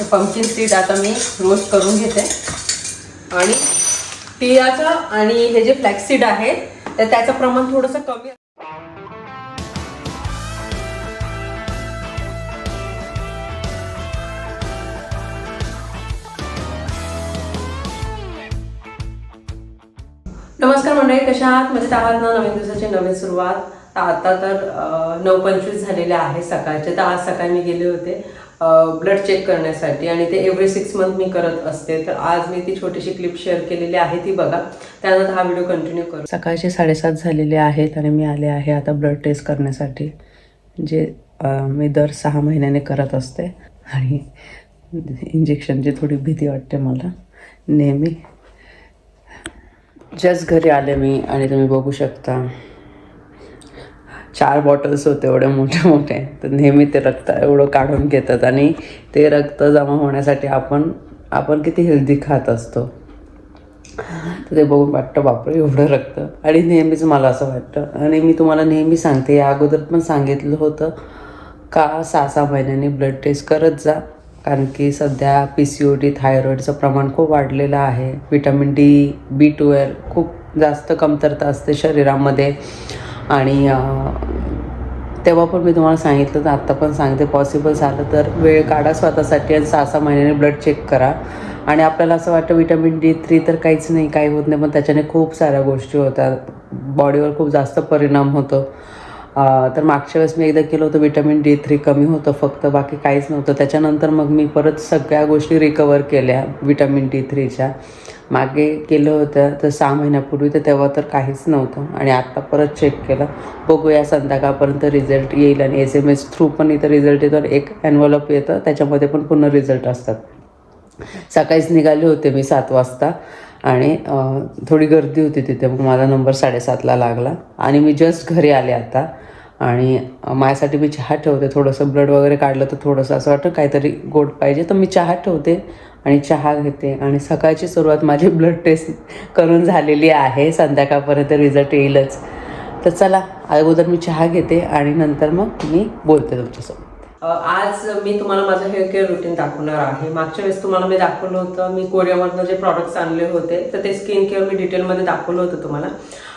Pumpkin seed आता मी roast करून घेते. आणि तिळाचं आणि हे जे फ्लॅक्सीड आहे तर त्याचं प्रमाण थोडंसं कमी नमस्कार मंडळी कशा आहात? म्हणजे आहात ना? नवीन दिवसाची नवीन सुरुवात. आता तर नऊ पंचवीस झालेले आहे सकाळचे. तर आज सकाळी मी गेले होते. ब्लड चेक करण्यासाठी. आणि ते एव्हरी सिक्स मंथ मी करत असते. तर आज मी ती छोटीशी क्लिप शेअर केलेली आहे ती बघा. त्यानंतर हा व्हिडिओ कंटिन्यू करू. सकाळचे साडेसात झालेले आहेत आणि मी आले आहे आता ब्लड टेस्ट करण्यासाठी. जे मी दर सहा महिन्याने करत असते. आणि इंजेक्शनची थोडी भीती वाटते मला. नेहमी. जस्ट घरी आले मी आणि तुम्ही बघू शकता. चार बॉटल्स होते एवढे मोठे मोठे. तर नेहमी ते रक्त एवढं काढून घेतात आणि ते रक्त जमा होण्यासाठी आपण आपण किती हेल्दी खात असतो. तर ते बघून वाटतं बापरे एवढं रक्त. आणि नेहमीच मला असं वाटतं. आणि मी तुम्हाला नेहमी सांगते या अगोदर पण सांगितलं होतं का सहा सहा महिन्यांनी ब्लड टेस्ट करत जा. कारण की सध्या पी सी ओ टी थायरॉईडचं प्रमाण खूप वाढलेलं आहे. विटॅमिन डी बी ट्वेल्व खूप जास्त कमतरता असते शरीरामध्ये. आणि तेव्हा पण मी तुम्हाला सांगितलं तर आत्ता पण सांगते पॉसिबल झालं तर वेळ काढा स्वतःसाठी आणि सहा सहा महिन्याने ब्लड चेक करा. आणि आपल्याला असं वाटतं विटॅमिन डी थ्री तर काहीच नाही काही होत नाही पण त्याच्याने खूप साऱ्या गोष्टी होतात. बॉडीवर खूप जास्त परिणाम होतो. तर मागच्या वेळेस मी एकदा केलं होतं विटॅमिन डी थ्री कमी होतं फक्त बाकी काहीच नव्हतं. त्याच्यानंतर मग मी परत सगळ्या गोष्टी रिकवर केल्या विटॅमिन डी थ्रीच्या मागे केलं होतं तर सहा महिन्यापूर्वी तर तेव्हा तर काहीच नव्हतं. आणि आत्ता परत चेक केलं. बघूया संध्याकाळपर्यंत रिझल्ट येईल आणि एस एम एस थ्रू पण इथं रिझल्ट येतो एक ॲनवलप येतं. त्याच्यामध्ये पण पूर्ण रिझल्ट असतात. सकाळीच निघाले होते मी सात वाजता आणि थोडी गर्दी होती तिथे. मग माझा नंबर साडेसातला लागला. आणि मी जस्ट घरी आले आता. आणि माझ्यासाठी मी चहा ठेवते. थोडंसं ब्लड वगैरे काढलं तर थोडंसं असं वाटतं काहीतरी गोड पाहिजे. तर मी चहा ठेवते. आणि चहा घेते. आणि सकाळची सुरुवात माझी ब्लड टेस्ट करून झालेली आहे. संध्याकाळपर्यंत रिझल्ट येईलच. तर चला अगोदर मी चहा घेते आणि नंतर मग मी बोलते तुमच्यासोबत. आज मी तुम्हाला माझं हेअर केअर रुटीन दाखवणार आहे. मागच्या वेळेस तुम्हाला मी दाखवलं होतं मी कोरियामधनं जे प्रॉडक्ट्स आणले होते तर ते स्किन केअर मी डिटेलमध्ये दाखवलं होतं तुम्हाला.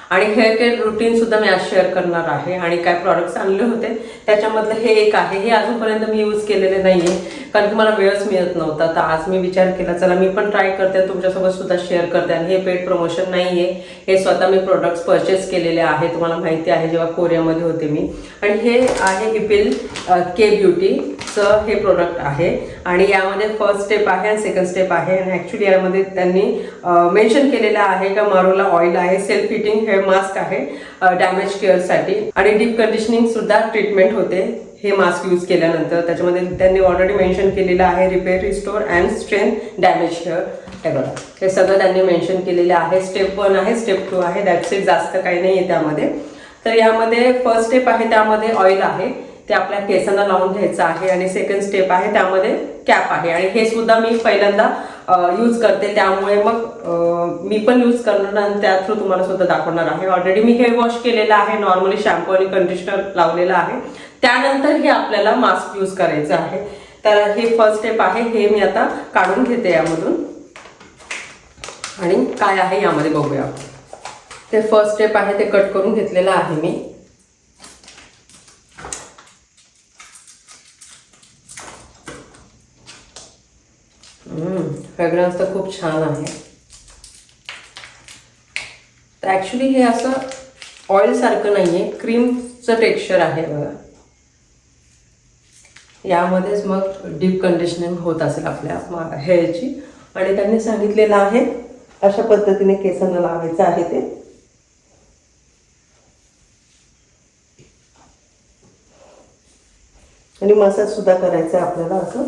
आणि हेअर केअर रुटीनसुद्धा मी आज शेअर करणार आहे. आणि काय प्रॉडक्ट्स आणले होते त्याच्यामधलं हे एक आहे. हे अजूनपर्यंत मी यूज केलेले नाही आहे कारण की मला वेळच मिळत नव्हता. तर आज मी विचार केला चला मी पण ट्राय करते तुमच्यासोबत सुद्धा शेअर करते. आणि हे पेड प्रमोशन नाही आहे हे स्वतः मी प्रोडक्ट्स परचेस केलेले आहे तुम्हाला माहिती आहे जेव्हा कोरियामध्ये होते मी. आणि हे आहे हिपिल के ब्युटीचं हे प्रोडक्ट आहे. आणि यामध्ये फर्स्ट स्टेप आहे आणि सेकंड स्टेप आहे. आणि ॲक्च्युली यामध्ये त्यांनी मेन्शन केलेलं आहे का मारोला ऑइल आहे सेल्फ फिटिंग हेअर मास्क आहे डॅमेज केअरसाठी आणि डीप कंडिशनिंग सुद्धा ट्रीटमेंट होते. हे मास्क यूज केल्यानंतर त्याच्यामध्ये त्यांनी ऑलरेडी मेन्शन केलेलं आहे repair restore and strength damage hair हे बघा. हे सगळं त्यांनी मेन्शन केलेलं आहे. स्टेप वन आहे स्टेप टू आहे. दॅट्स इट जास्त काही नाही आहे त्यामध्ये. तर यामध्ये फर्स्ट स्टेप आहे त्यामध्ये ऑइल आहे. ते आपल्या केसांना लावून घ्यायचं आहे आणि सेकंड स्टेप आहे त्यामध्ये कॅप आहे. आणि हे सुद्धा मी पहिल्यांदा यूज करते. त्यामुळे मग मी पण यूज करणार आणि त्या थ्रू तुम्हाला सुद्धा दाखवणार आहे. ऑलरेडी मी हेअर वॉश केलेलं आहे. नॉर्मली शॅम्पू आणि कंडिशनर लावलेलं आहे. त्यानंतर हे आपल्याला मास्क यूज करायचं आहे. तर हे फर्स्ट स्टेप आहे हे मी आता काढून घेते यामधून. आणि काय आहे यामध्ये बघूया. ते फर्स्ट स्टेप आहे ते कट करून घेतलेलं आहे मी. फ्रेग्रन्स तर खूप छान आहे. तर ॲक्च्युली हे असं ऑइल सारखं नाही आहे क्रीमचं टेक्स्चर आहे बघा. यामध्येच मग डीप कंडिशनिंग होत असेल आपल्या हेअरची आणि त्यांनी सांगितलेलं आहे अशा पद्धतीने केसांना लावायचं आहे ते. आणि मसाज सुद्धा करायचा आहे आपल्याला असं.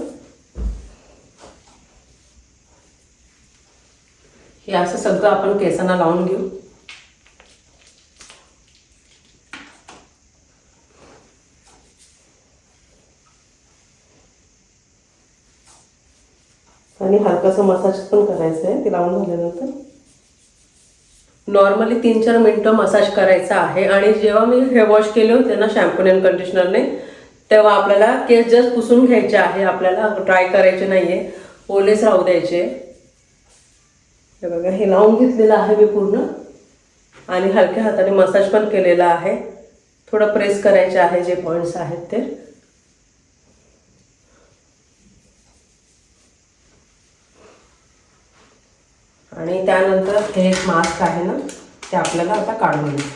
हे असं सगळं आपण केसांना लावून घेऊ आणि हलकासा मसाज पण करायचा आहे ते लावून झाल्यानंतर. नॉर्मली तीन चार मिनटं मसाज करायचा आहे आणि जेव्हा मी हेअर वॉश केले होते ना शॅम्पूने आणि कंडिशनरने तेव्हा आपल्याला केस जस्ट पुसून घ्यायचे आहे आपल्याला ड्राय करायचे नाहीये ओलेच राहू द्यायचे. हे बघा हे लावून घेतलेलं आहे मी पूर्ण. आणि हलक्या हाताने मसाज पण केलेला आहे. थोडं प्रेस करायचे आहे जे पॉईंट्स आहेत ते. आणि त्यानंतर हे एक मास्क आहे ना ते आपल्याला आता काढून घेऊ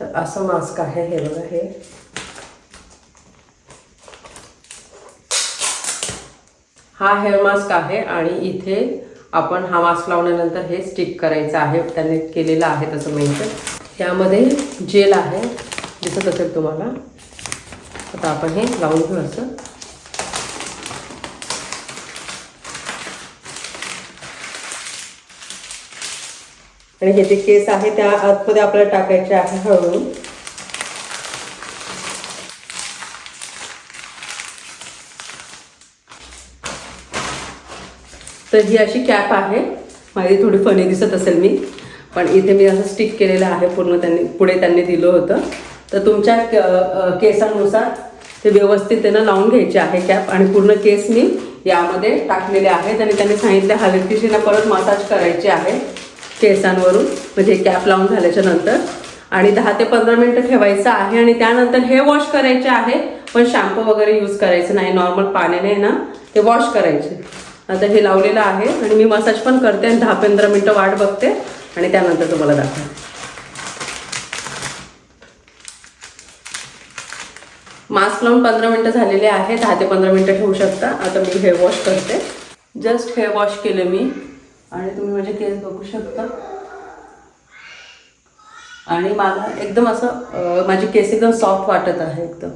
तर असं मास्क आहे हे बघा हे. हा हेअर मास्क आहे आणि इथे आपण हा मास्क लावल्यानंतर हे स्टिक करायचं आहे त्याने केलेलं आहे तसं मेन्शन त्यामध्ये जेल आहे. दिसत असेल तुम्हाला. आता आपण हे लावून घेऊ असं. आणि हे जे केस आहे त्या आतमध्ये आपल्याला टाकायचे आहे हळूहळू. तर ही अशी कॅप आहे. माझी थोडी फनी दिसत असेल मी. पण इथे मी असं स्टिक केलेलं आहे पूर्ण त्यांनी पुढे त्यांनी दिलं होतं. तर तुमच्या केसांनुसार ते व्यवस्थित त्यांना लावून घ्यायचे आहे कॅप आणि पूर्ण केस मी यामध्ये टाकलेले आहेत आणि त्यांनी सांगितले हलकीशीनं परत मसाज करायचे आहे केसांवरून. म्हणजे कॅप लावून झाल्याच्यानंतर. आणि दहा ते पंधरा मिनटं ठेवायचं आहे आणि त्यानंतर हे वॉश करायचे आहे. पण शॅम्पू वगैरे यूज करायचं नाही. नॉर्मल पाण्याने ना ते वॉश करायचे. आता हे लावलेलं आहे आणि मी मसाज पण करते आणि दहा पंधरा मिनटं वाट बघते आणि त्यानंतर तुम्हाला दाखवते. मास्क लावून पंधरा मिनटं झालेले आहे दहा ते पंधरा मिनटं ठेवू शकता. आता मी हेअर वॉश करते. जस्ट हेअर वॉश केले मी. आणि तुम्ही माझे केस बघू शकता. आणि मला एकदम असं माझे माझी केस एकदम सॉफ्ट वाटत आहे एकदम.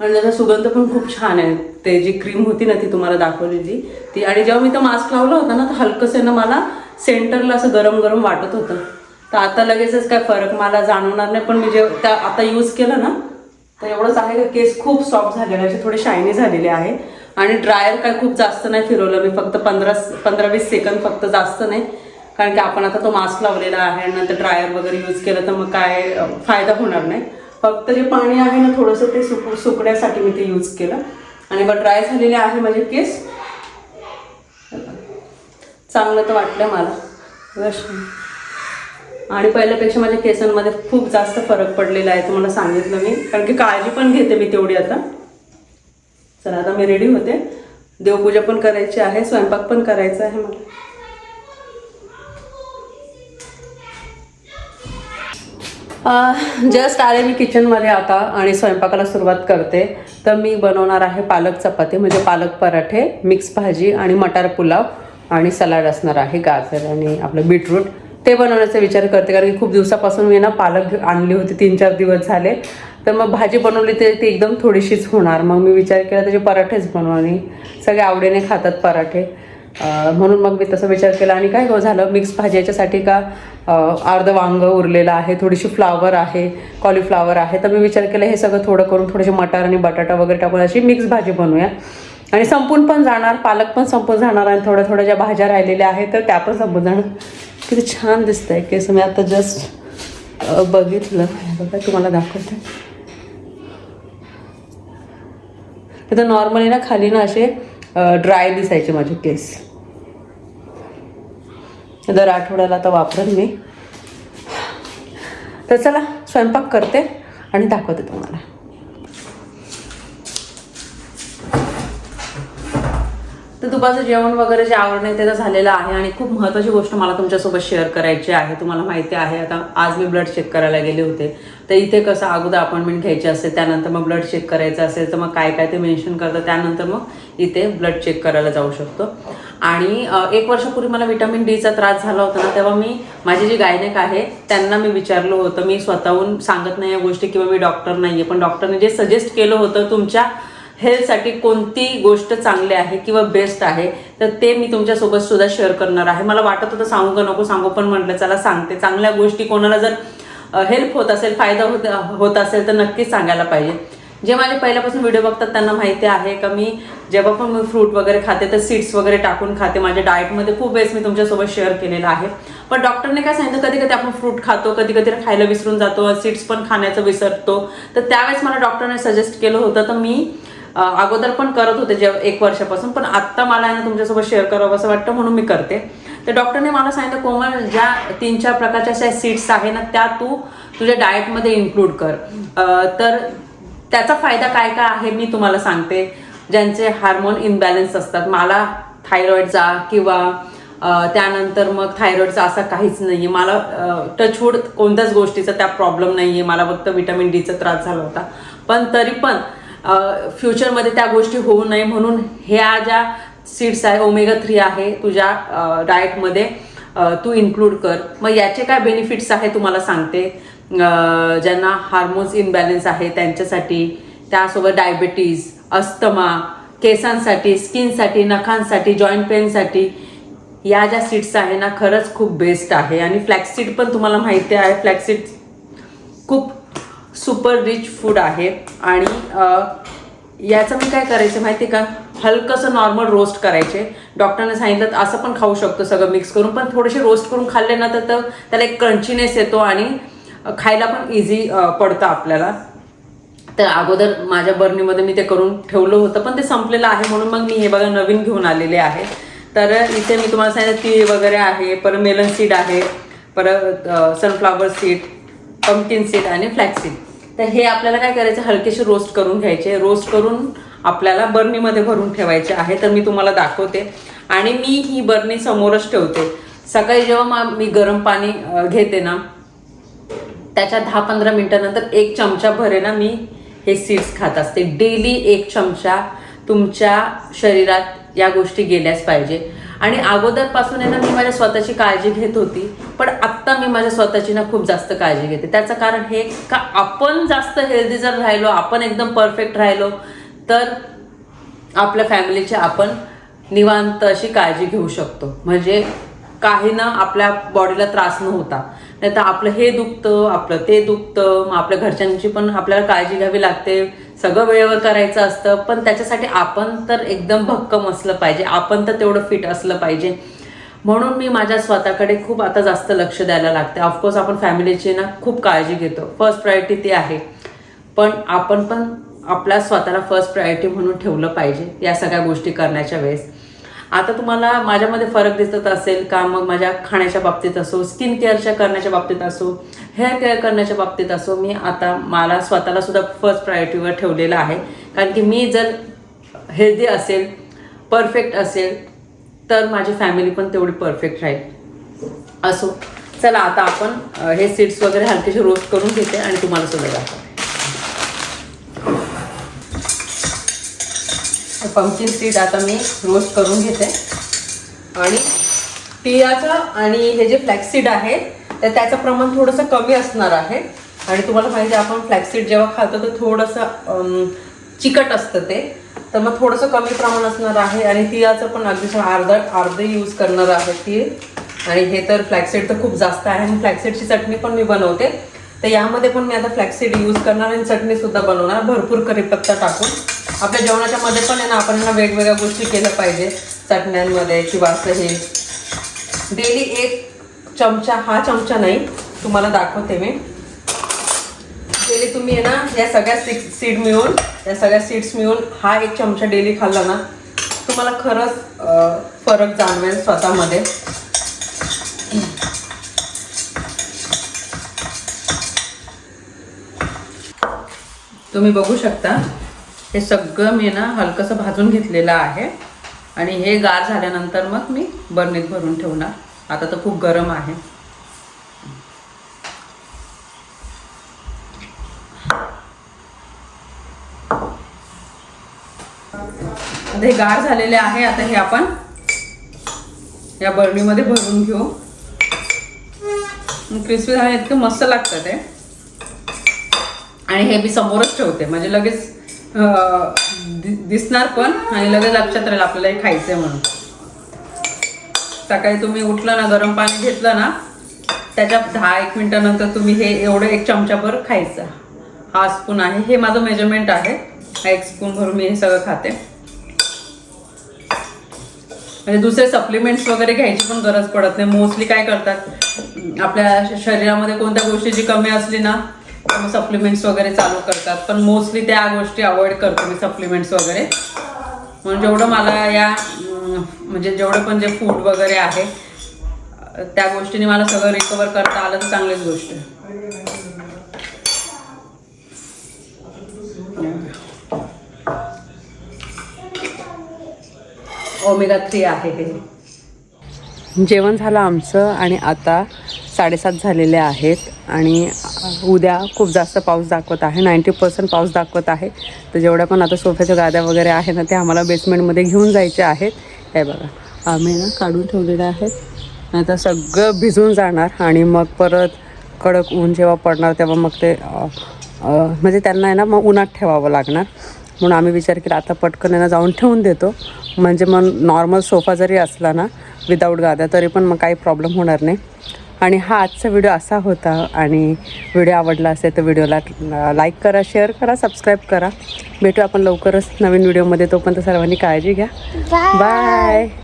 आणि त्याचा सुगंध पण खूप छान आहे. ते जी क्रीम होती ना ती तुम्हाला दाखवलेली. ती आणि जेव्हा मी तो मास्क लावला होता ना तर हलकंसं ना मला सेंटरला असं गरम गरम वाटत होतं. तर आता लगेचच काय फरक मला जाणवणार नाही. पण मी जे त्या आता यूज केलं ना तर एवढंच आहे का केस खूप सॉफ्ट झालेले असे थोडे शायनी झालेले आहे. आणि ड्रायर काय खूप जास्त नाही फिरवलं मी फक्त पंधरा पंधरा वीस सेकंद फक्त जास्त नाही. कारण की आपण आता तो मास्क लावलेला आहे आणि नंतर ड्रायर वगैरे यूज केलं तर मग काय फायदा होणार नाही. फक्त जे पाणी आहे ना थोडंसं ते सुक सुकण्यासाठी मी ते यूज केलं. आणि बट ड्राय झालेले आहे माझे केस. चांगलं तर वाटलं मला. आणि पहिल्यापेक्षा माझ्या केसांमध्ये खूप जास्त फरक पडलेला आहे तुम्हाला सांगितलं मी. कारण की काळजी पण घेते मी तेवढी आता. चला आता मी रेडी होते. देवपूजा पण करायची आहे स्वयंपाक पण करायचा आहे मला. जस्ट आले मी किचनमध्ये आता आणि स्वयंपाकाला सुरुवात करते. तर मी बनवणार आहे पालक चपाती म्हणजे पालक पराठे मिक्स भाजी आणि मटार पुलाव आणि सलाड असणार आहे गाजर आणि आपलं बीटरूट ते बनवण्याचा विचार करते कारण की खूप दिवसापासून मी ना पालक आणली होती तीन चार दिवस झाले. तर मग भाजी बनवली तर ती एकदम थोडीशीच होणार. मग मी विचार केला त्याचे पराठेच बनवणे सगळे आवडीने खातात पराठे. म्हणून मग मी तसा विचार केला. आणि काय गो झालं मिक्स भाजी याच्यासाठी का अर्ध वांग उरलेलं आहे थोडीशी फ्लावर आहे कॉलीफ्लावर आहे. तर मी विचार केला हे सगळं थोडं करून थोडेसे मटार आणि बटाटा वगैरे टाकून अशी मिक्स भाजी बनवूया. आणि संपून पण जाणार पालक पण संपून जाणार आणि थोड्या थोड्या ज्या भाज्या राहिलेल्या आहेत तर त्या पण संपून जाणार. किती छान दिसतंय केस. मी आता जस्ट बघितलं. बघा तुम्हाला दाखवते तर नॉर्मली ना खाली ना असे ड्राय दिसायचे माझे केस. दर आठवड्याला आता वापरेन मी. तर चला स्वयंपाक करते आणि दाखवते तुम्हाला. तर दुपारचं जेवण वगैरे जे आवडणे ते त्याचं झालेलं आहे आणि खूप महत्त्वाची गोष्ट मला तुमच्यासोबत शेअर करायची आहे. तुम्हाला माहिती आहे आता आज मी ब्लड चेक करायला गेले होते. तर इथे कसं अगोदर अपॉइंटमेंट घ्यायची असेल त्यानंतर मग ब्लड चेक करायचं असेल तर मग काय काय ते मेन्शन करतं त्यानंतर मग इथे ब्लड चेक करायला जाऊ शकतो. आणि एक वर्षापूर्वी मला विटामिन डीचा त्रास झाला होता ना तेव्हा मी माझी जी गायनेक आहे त्यांना मी विचारलं होतं. मी स्वतःहून सांगत नाही या गोष्टी किंवा मी डॉक्टर नाही आहे पण डॉक्टरने जे सजेस्ट केलं होतं तुमच्या हेल्थसाठी कोणती गोष्ट चांगली आहे किंवा बेस्ट आहे तर ते मी तुमच्यासोबत सुद्धा शेअर करणार आहे. मला वाटत होतं सांगू का नको सांगू पण म्हटलं चला सांगते. चांगल्या गोष्टी कोणाला जर हेल्प होत असेल फायदा होत होत असेल तर नक्कीच सांगायला पाहिजे. जे माझे पहिल्यापासून व्हिडिओ बघतात त्यांना माहिती आहे का मी जेव्हा पण मी फ्रूट वगैरे खाते तर सीड्स वगैरे टाकून खाते. माझ्या डाएटमध्ये खूप वेळेस मी तुमच्यासोबत शेअर केलेलं आहे. पण डॉक्टरने काय सांगितलं कधी कधी आपण फ्रूट खातो कधी कधी खायला विसरून जातो सीड्स पण खाण्याचं विसरतो. तर त्यावेळेस मला डॉक्टरने सजेस्ट केलं होतं तर मी अगोदर पण करत होते जेव्हा एक वर्षापासून पण आत्ता मला आहे ना तुमच्यासोबत शेअर करावं असं वाटतं म्हणून मी करते. तर डॉक्टरने मला सांगितलं कोमल ज्या तीन चार प्रकारच्या अशा सीड्स आहे ना त्या तू तुझ्या डाएटमध्ये इन्क्लूड कर. तर त्याचा फायदा काय काय आहे मी तुम्हाला सांगते. ज्यांचे हार्मोन इनबॅलन्स असतात मला थायरॉईडचा किंवा त्यानंतर मग थायरॉईडचा असा काहीच नाही आहे मला टचवूड कोणत्याच गोष्टीचा त्या प्रॉब्लेम नाही आहे मला फक्त विटॅमिन डीचा त्रास झाला होता. पण तरी पण फ्युचरमध्ये त्या गोष्टी होऊ नये म्हणून ह्या ज्या सीड्स आहे ओमेगा थ्री आहे तुझ्या डाएटमध्ये तू इन्क्लूड कर. मग याचे काय बेनिफिट्स आहे तुम्हाला सांगते. ज्यांना हार्मोन्स इनबॅलन्स आहे त्यांच्यासाठी त्यासोबत डायबिटीज अस्थमा केसांसाठी स्किनसाठी नखांसाठी जॉईंट पेनसाठी या ज्या सीड्स आहे ना खरंच खूप बेस्ट आहे. आणि फ्लॅक्सीड पण तुम्हाला माहिती आहे फ्लॅक्सीड खूप सुपर रिच फूड आहे. आणि याचं मी काय करायचं माहिती आहे का? हलकंसं नॉर्मल रोस्ट करायचे. डॉक्टरने सांगितलं असं पण खाऊ शकतो सगळं मिक्स करून. पण थोडेसे रोस्ट करून खाल्ले ना तर तर त्याला एक क्रंचीनेस येतो आणि खायला पण इझी पडतं आपल्याला. तर अगोदर माझ्या बर्नीमध्ये मी ते करून ठेवलं होतं पण ते संपलेलं आहे म्हणून मग मी हे बघा नवीन घेऊन आलेले आहे. तर इथे मी तुम्हाला सांगितलं ती वगैरे आहे परत मेलन सीड आहे परत सनफ्लावर सीड पम्पकिन सीड आणि फ्लॅक्स सीड तर हे आपल्याला काय करायचं? हलकेशी रोस्ट करून घ्यायचे. रोस्ट करून आपल्याला बर्नीमध्ये भरून ठेवायचे आहे. तर मी तुम्हाला दाखवते. आणि मी ही बर्नी समोरच ठेवते. सकाळी जेव्हा मी गरम पाणी घेते ना त्याच्या दहा पंधरा मिनटानंतर एक चमचा भरे ना मी हे सीड्स खात असते. डेली एक चमचा तुमच्या शरीरात या गोष्टी गेल्याच पाहिजे. आणि अगोदरपासून आहे ना मी माझ्या स्वतःची काळजी घेत होती पण आत्ता मी माझ्या स्वतःची ना खूप जास्त काळजी घेते. त्याचं कारण हे का आपण जास्त हेल्दी जर राहिलो आपण एकदम परफेक्ट राहिलो तर आपल्या फॅमिलीची आपण निवांत अशी काळजी घेऊ शकतो. म्हणजे काही ना आपल्या बॉडीला त्रास न होता नाही तर आपलं हे दुखतं आपलं ते दुखतं मग आपल्या घरच्यांची पण आपल्याला काळजी घ्यावी लागते. सगळं वेळेवर करायचं असतं पण त्याच्यासाठी आपण तर एकदम भक्कम असलं पाहिजे आपण तर तेवढं फिट असलं पाहिजे. म्हणून मी माझ्या स्वतःकडे खूप आता जास्त लक्ष द्यायला लागते. ऑफकोर्स आपण फॅमिलीची ना खूप काळजी घेतो. फर्स्ट प्रायोरिटी ती आहे. पण आपण पण आपल्या स्वतःला फर्स्ट प्रायोरिटी म्हणून ठेवलं पाहिजे या सगळ्या गोष्टी करण्याच्या वेळेस. आता तुम्हाला माझ्यामध्ये फरक दिसत असेल का? मग माझ्या खाण्याच्या बाबतीत असो स्किन केअरच्या करण्याच्या बाबतीत असो हेअर केअर करण्याच्या बाबतीत असो मी आता मला स्वतःला सुद्धा फर्स्ट प्रायोरिटीवर ठेवलेलं आहे. कारण की मी जर हेल्दी असेल परफेक्ट असेल तर माझी फॅमिली पण तेवढी परफेक्ट राहील. असो. चला आता आपण हे सीड्स वगैरे हलकेशी रोस्ट करून घेते आणि तुम्हाला सुद्धा दाखवते. पंपकिन सीड आता मी रोस्ट करून घेते. आणि तिळाचं आणि हे जे फ्लॅक्सीड आहे तर त्याचं प्रमाण थोडंसं कमी असणार आहे. आणि तुम्हाला माहिती आहे आपण फ्लॅक्सीड जेव्हा खातो तर थोडंसं चिकट असतं ते. तर मग थोडंसं कमी प्रमाण असणार आहे. आणि तिळाचं पण अगदी अर्ध अर्ध यूज करणार आहे तीळ आणि हे तर फ्लॅक्सीड तर खूप जास्त आहे. आणि फ्लॅक्सीडची चटणी पण मी बनवते. तर यामध्ये पण मी आता फ्लॅक्सीड यूज करणार आणि चटणीसुद्धा बनवणार. भरपूर करीपत्ता टाकून. आपल्या जेवणाच्या मध्ये पण आहे ना आपण ना वेगवेगळ्या गोष्टी केल्या पाहिजे. चटण्यांमध्ये किंवा असं हे. डेली एक चमचा हा चमचा नाही तुम्हाला दाखवते मी. डेली तुम्ही आहे ना या सगळ्या सीड सीड मिळून या सगळ्या सीड्स मिळून हा एक चमचा डेली खाल्ला ना तुम्हाला खरंच फरक जाणवेल स्वतःमध्ये. तुम्ही बघू शकता हे सगळं मी ना हलकंसं भाजून घेतलेलं आहे. आणि हे गार झाल्यानंतर मग मी बर्नीत भरून ठेवणार. आता तर खूप गरम आहे. आता हे गार झालेले आहे आता हे आपण या बर्नीमध्ये भरून घेऊ. क्रिस्पी झाले इतकं मस्त लागतं ते. आणि हे मी समोरच ठेवते म्हणजे लगेच दिसणार पण आणि लगेच लक्षात राहील आपल्याला हे खायचंय म्हणून. सकाळी तुम्ही उठलं ना गरम पाणी घेतलं ना त्याच्या दहा एक मिनटानंतर तुम्ही हे एवढं एक चमचाभर खायचं. हा स्पून आहे. हे माझं मेजरमेंट आहे. हा एक स्पून भरून मी हे सगळं खाते. म्हणजे दुसरे सप्लिमेंट्स वगैरे घ्यायची पण गरज पडत नाही. मोस्टली काय करतात आपल्या शरीरामध्ये कोणत्या गोष्टीची कमी असली ना तर मग सप्लिमेंट्स वगैरे चालू करतात. पण मोस्टली त्या गोष्टी अवॉइड करतो मी सप्लिमेंट्स वगैरे. म्हणून जेवढं मला या म्हणजे जेवढं पण जे फूड वगैरे आहे त्या गोष्टीने मला सगळं रिकवर करता आलं तर चांगलीच गोष्ट आहे. ओमेगा थ्री आहे हे. जेवण झालं आमचं आणि आता साडेसात झालेले आहेत आणि उद्या खूप जास्त पाऊस दाखवत आहे नाईंटी पर्सेंट पाऊस दाखवत आहे. तर जेवढ्या पण आता सोफ्याच्या गाद्या वगैरे आहे ना ते आम्हाला बेसमेंटमध्ये घेऊन जायचे आहेत. हे बघा आम्ही ना काढून ठेवलेले आहेत नाहीतर आता सगळं भिजून जाणार आणि मग परत कडक ऊन जेव्हा पडणार तेव्हा मग ते म्हणजे त्यांना आहे ना मग उन्हात ठेवावं लागणार. म्हणून आम्ही विचार केला आता पटकन यांना जाऊन ठेवून देतो. म्हणजे मग नॉर्मल सोफा जरी असला ना विदाऊट गाद्या तरी पण मग काही प्रॉब्लेम होणार नाही. आणि हा आजचा व्हिडिओ असा होता आणि व्हिडिओ आवडला असेल तर व्हिडिओला लाईक करा शेअर करा सबस्क्राईब करा. भेटू आपण लवकरच नवीन व्हिडिओमध्ये. तोपर्यंत सर्वांनी काळजी घ्या. बाय